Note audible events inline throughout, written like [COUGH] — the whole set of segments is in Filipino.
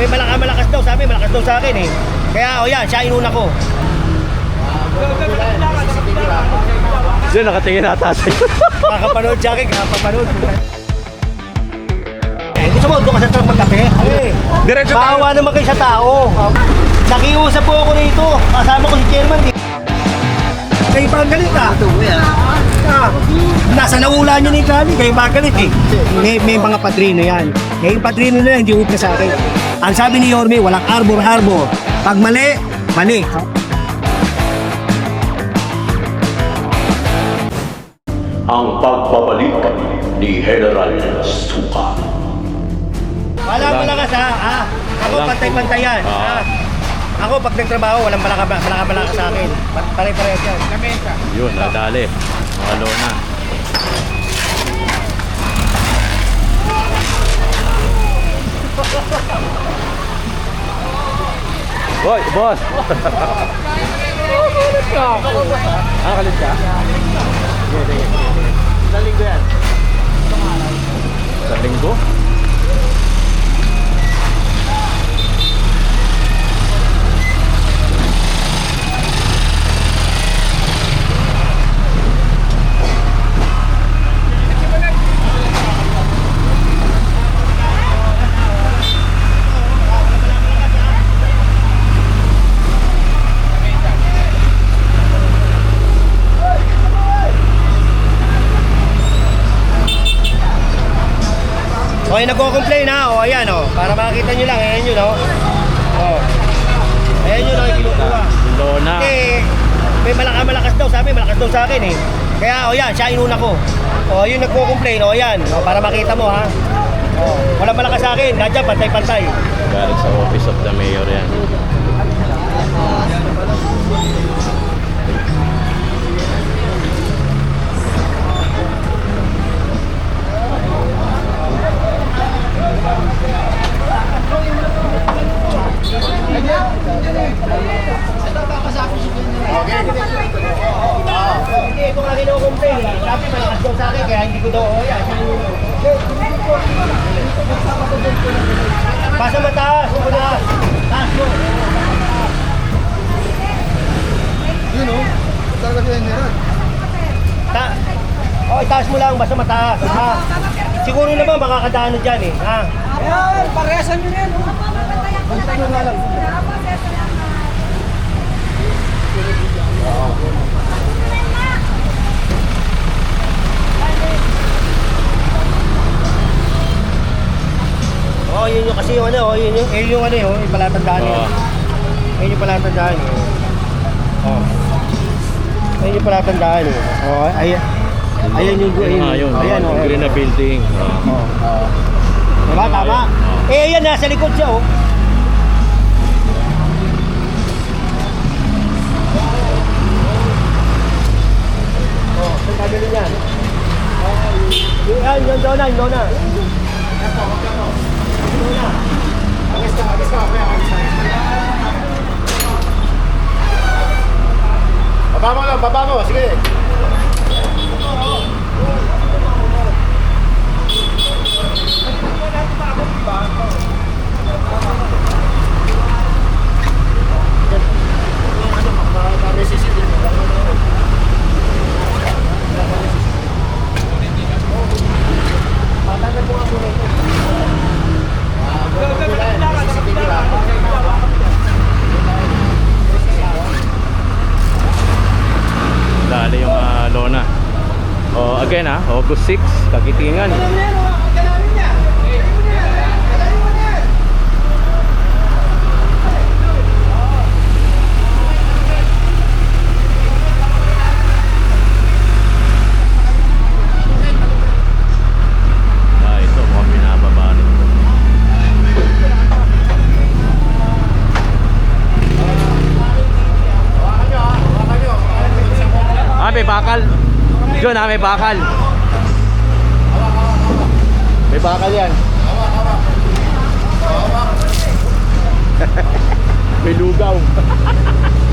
may malaka malakas daw sabi, malakas daw sa akin eh. Kaya o yan, siya inuna ko. Diyan, nakatingin ata sa'yo. Kakapanood siya akin, kakapanood. Eh, gusto mo, doon ka sa truck magkape? Eh, Diretso Bawa naman kayo sa tao. Nakiusap po ako rito. Kasama ko si chairman. Di. Kayo pa ang galit ah. Ah, nasa naula niya ni Kali, kayo pa ang galit eh. May, may mga padrino yan. May padrino na yan, hindi upna sa akin. Ang sabi ni Yorme, walang arbor-arbor. Pag mali, mali. ang pagbabalik ni General Suka. Wala malakas ha. ah. Ako Walang- pantay-pantay yan. Ah. ah. Ako pag nagtrabaho, walang malaka malaka malaka sa akin. Pa- Pare-parehas yan. Yun, nadali. Mga lona. Boy, boss! ah, kalit ka? Ilang linggo yan? Sa linggo? Okay, nagko-complain ha. O, ayan o. Para makita nyo lang. Ayan yun o. O. Ayan yun o. Kinukuha. Lona. Kasi may malaka malakas daw. Sabi, malakas daw sa akin eh. Kaya o yan, siya inuna ko. O, yun nagko-complain. O, yan. O, para makita mo ha. O, walang malakas sa akin. Nandiyan, pantay-pantay. Galing sa office of the mayor yan. Hindi, ito nga kinukomplain. eh. Sabi, malakas daw sa akin. Kaya hindi ko daw, o yan. siya inuna ko. Pasa mataas. Huwag mo na. Taas mo. Yun o, talaga si General. Ta oh, itaas mo lang, basta mataas. Ha? Siguro naman makakadaan na dyan eh. Ha? Ayan, parehasan nyo yan. Bantay nyo nga lang. Oh, yun yung kasi yung ano, oh, yun yung, yun yung ano yun, yung palatandaan yun. Oo. Yun yung palatandaan yun. Oh. Ayun yung palatandaan yun. Oh, ayan. Ayan yung, Yun nga yun. Ayan, oh. Green na building. Ah. Oh. Diba, tama? Oh. Eh, ayan, nasa likod siya, oh. Oh, saan gagawin yan? Yan, yun, doon na, yun, doon na. Baba mo lang, baba mo. Sige. Dali yung ah, lona. Oh, August 6, kagitingan. Mukhang binababa rin. Ah, may bakal. May bakal. May bakal yan. [LAUGHS] may lugaw. [LAUGHS]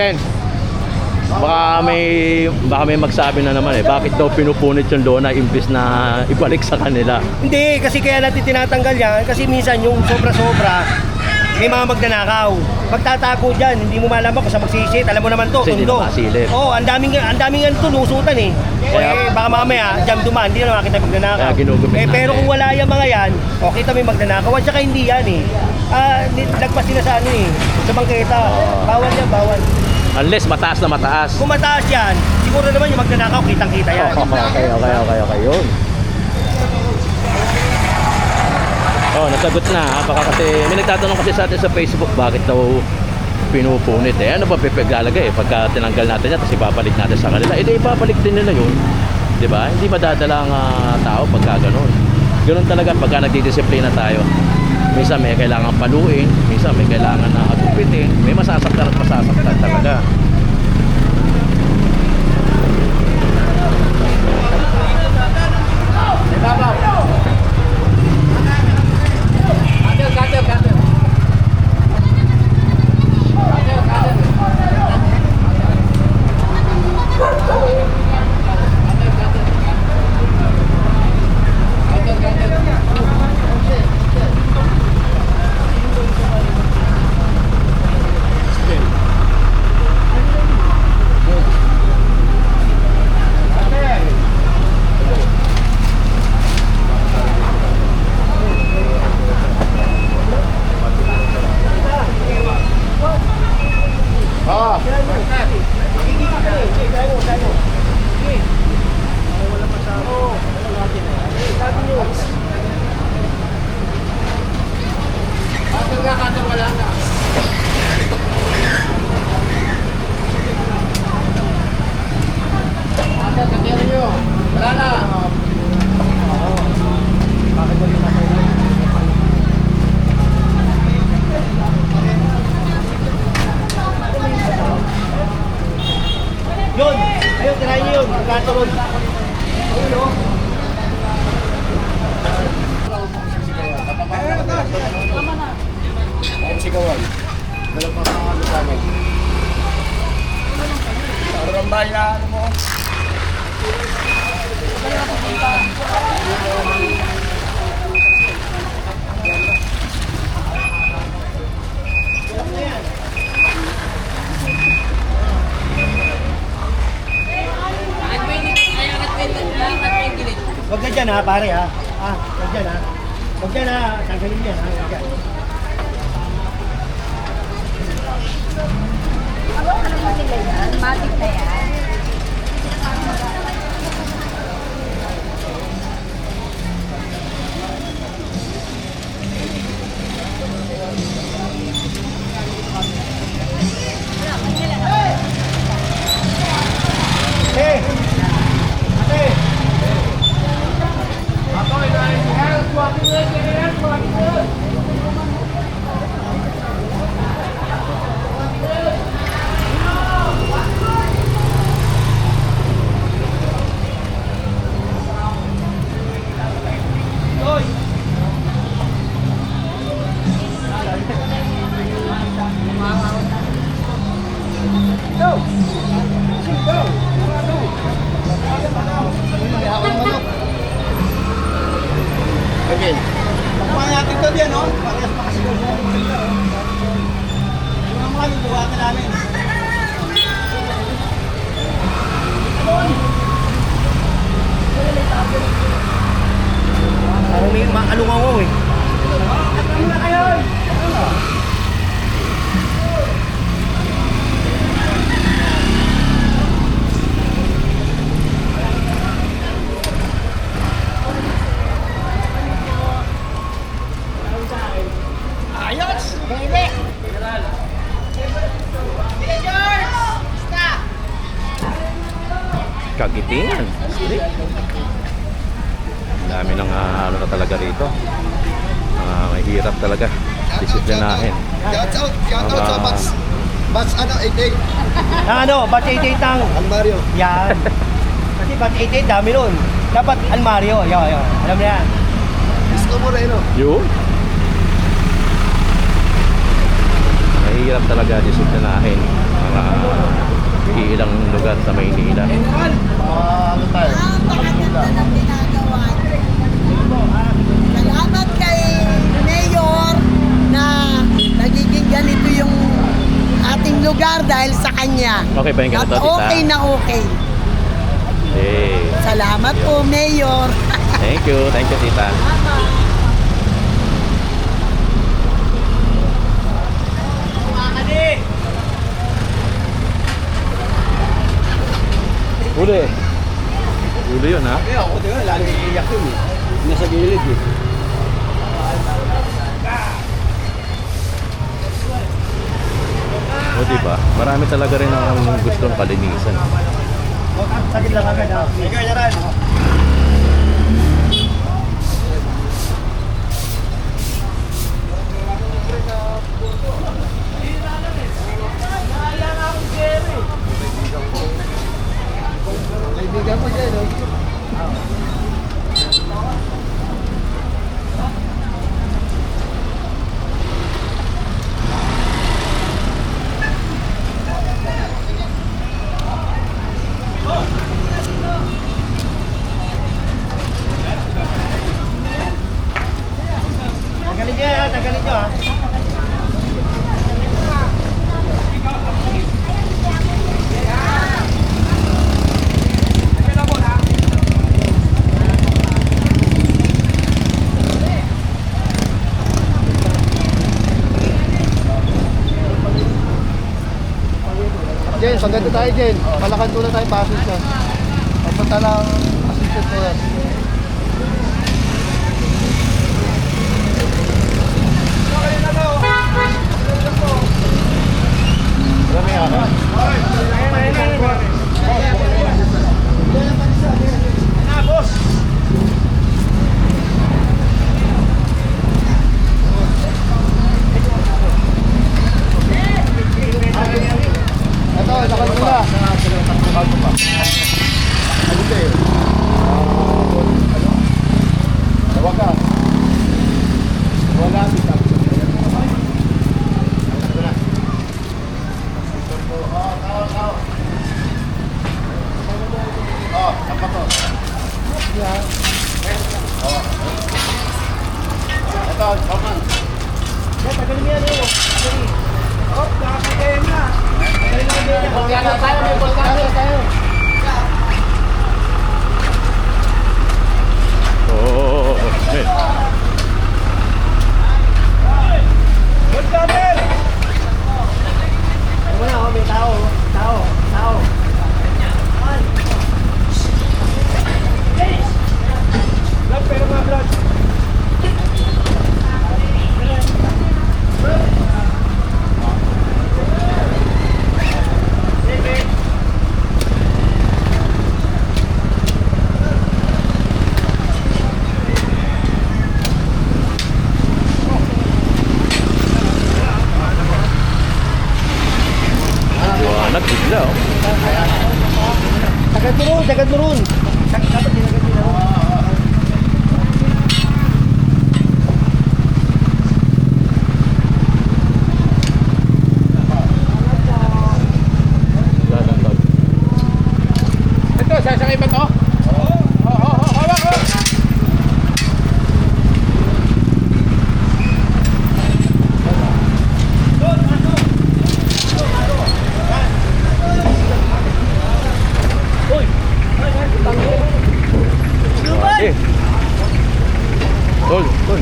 Jen. Baka may baka may magsabi na naman eh bakit daw pinupunit yung lona imbis na [LAUGHS] ibalik sa kanila. Hindi, kasi kaya natin tinatanggal yan kasi minsan yung sobra-sobra may mga magnanakaw. Pagtatago dyan, hindi mo malaman kung sa magsisit. Alam mo naman to, Kasi hindi tundo. na masilip. Oo, oh, ang daming, ang daming yan tunusutan eh. Kaya- eh, baka mamaya, jam dumaan, hindi na makita magnanakaw. Kaya ginugupit eh, pero natin. kung wala yung mga yan, o kita may magnanakaw. At saka hindi yan eh. Ah, ni- lagpas sila sa ano eh, sa bangketa. Bawal yan, bawal. Unless mataas na mataas. Kung mataas yan, siguro naman yung magnanakaw, kitang-kita yan. okay, okay, okay, okay, yun. Oh, nasagot na. ha? Baka kasi may nagtatanong kasi sa atin sa Facebook bakit daw pinupunit eh. Ano ba pipaglalagay eh? Pagka tinanggal natin yan, tapos ibabalik natin sa kanila. Eh, di ibabalik din nila yun. Di ba? Hindi madadala ang ah, tao pagka ganun. Ganun talaga pagka nagdidisiplina tayo. Minsan may kailangan paluin, minsan may kailangan na agupitin, may masasaktan at masasaktan talaga. Yun! Ayun, tirahin niyo yun. Katalon. Ayun o. Huwag na dyan ha, pare ha. Ah, huwag dyan ha. Huwag dyan ha. Tanggalin yan ha. Huwag dyan. Ano ano ba nila yan? Matic na yan. Bats ano, 88. Ah, ano, batch 88 ang. Ang Mario. Yan. Kasi batch 88, dami nun. Dapat Almario. Yo, yo. Alam mo yan. Isko Moreno. Yun. Mahirap talaga disiplinahin. mga ilang lugar sa Maynila. Ng ginagawa niyo. Salamat kay Mayor na nagiging ganito yung ating lugar dahil sa kanya. Okay ba yung ganito, At tita? okay na okay. Eh, Salamat po, Mayor. [LAUGHS] thank you, thank you tita. Uli. Uli yun ha? Kaya ako, ba, lalo iiyak yun eh. Nasa gilid eh. O diba? Marami talaga rin ang gustong kalinisan. Sakit lang agad ha. Ikaw, Yaran. Tagalin niyo ha, tagalin niyo ha. Jen, paganda tayo Jen. Malakan tulad tayo pasok siya. Papunta lang assistant ko. Marami ako. Ito, lakad mo na. Lakad mo pa. Ano ito eh? Ano? Tawag ka. Wala, bisa. Oh, apa to? Oh. Ito, kapan? Ya, tagalin mo yan eh. Oh, nakakagayin na. Volcano tayo, may volcano tayo. Oo. Eh, Volcano! Ano na, oh, may tao. Tao, tao. Vlog, pero mga vlog. liwanag bigla oh. Sagad mo ron, sagad mo ron. Dapat dinagad mo ron. Lalantag. Ito, sasakay ba to? Oo. Oo, oo, hawak ko. Eh. Tol, tol.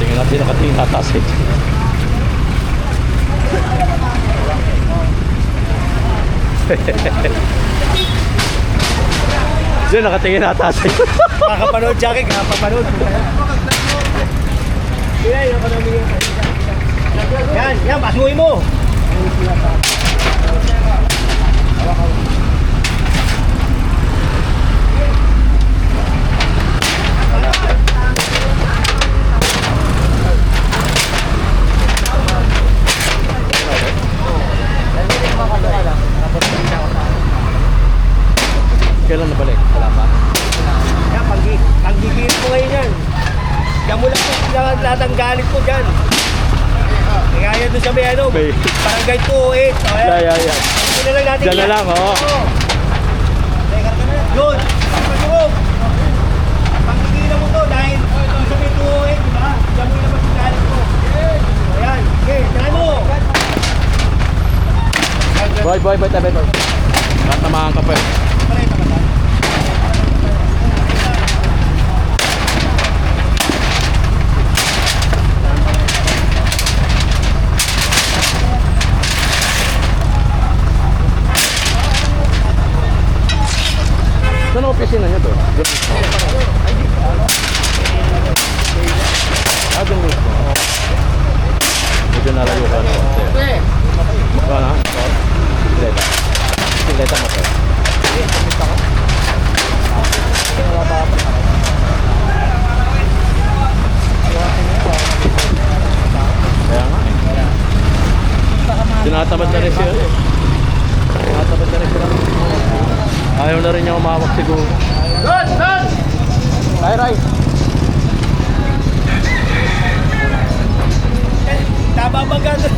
Tingnan natin nakatingin tatas eh. [LAUGHS] Diyan nakatingin tatas [LAUGHS] eh. Kakapanood, Jackie, kakapanood. Yan, yan, kapanood mo yan. Yan, yan, pasuhin mo. Kailan nabalik? Wala pa. Yan, panggi, panggigil mo ngayon yan. lahat ng galit mo dyan. Kaya doon sa may ano, May- barangay 208. O, Yeah, ayan. yeah, yeah. Ito na lang natin. Diyan na yan. lang, oo. Oo. Yun. Pagpagulog. Pagkikilan mo to dahil sa may 208, di ba? Diyan mo ilabas yung galit mo. Ayan. Okay, try mo. Boy, boy, boy, tabi, boy. Tatamaan ka pa eh. Saan ang opisina niyo to? Ah, dun mismo. Medyo nalayo ka na. konti. Ikaw na? Ikaw? Bisikleta. Bisikleta mo to. Kaya nga eh. Tinatamad na rin siya eh. Tinatamad na rin sila. Ayaw na rin niya umawak siguro. Don! Don! Ray, Ray. Nababangga doon.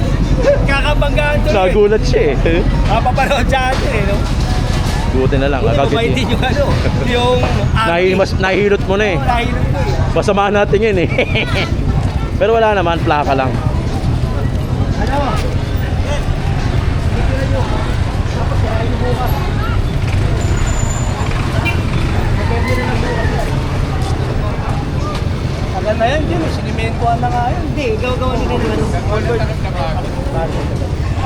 Kakabanggaan doon. eh. Nagulat siya eh. Mapapanood sa atin eh. No? Buti na lang. Kung Agad kumaintin yung ano, yung [LAUGHS] Nahi, mas nahihilot mo na eh. Nahilot ko eh. Pasamaan natin yun eh. [LAUGHS] Pero wala naman, plaka lang. Ano? Tagal na yan, Jim. Sinimentoan na nga yan. Hindi, gagawa nila ano.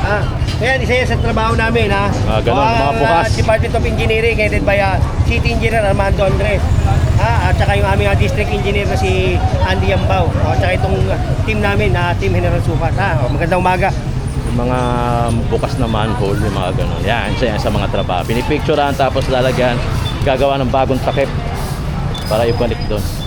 Ah, ayan, isa yan sa trabaho namin, ha? Ah, ganun, ang, mga bukas. ah, Department of Engineering, headed by ah, City Engineer Armando Andres. Ha? At saka yung aming ah, District Engineer na si Andy Yambao. O, at saka itong ah, team namin, na Team General Sukat. Ha? O, magandang umaga. Yung mga bukas na manhole, yung mga ganun. Yan, isa yan sa mga trabaho. Pinipicturean tapos lalagyan, gagawa ng bagong takip para ibalik doon.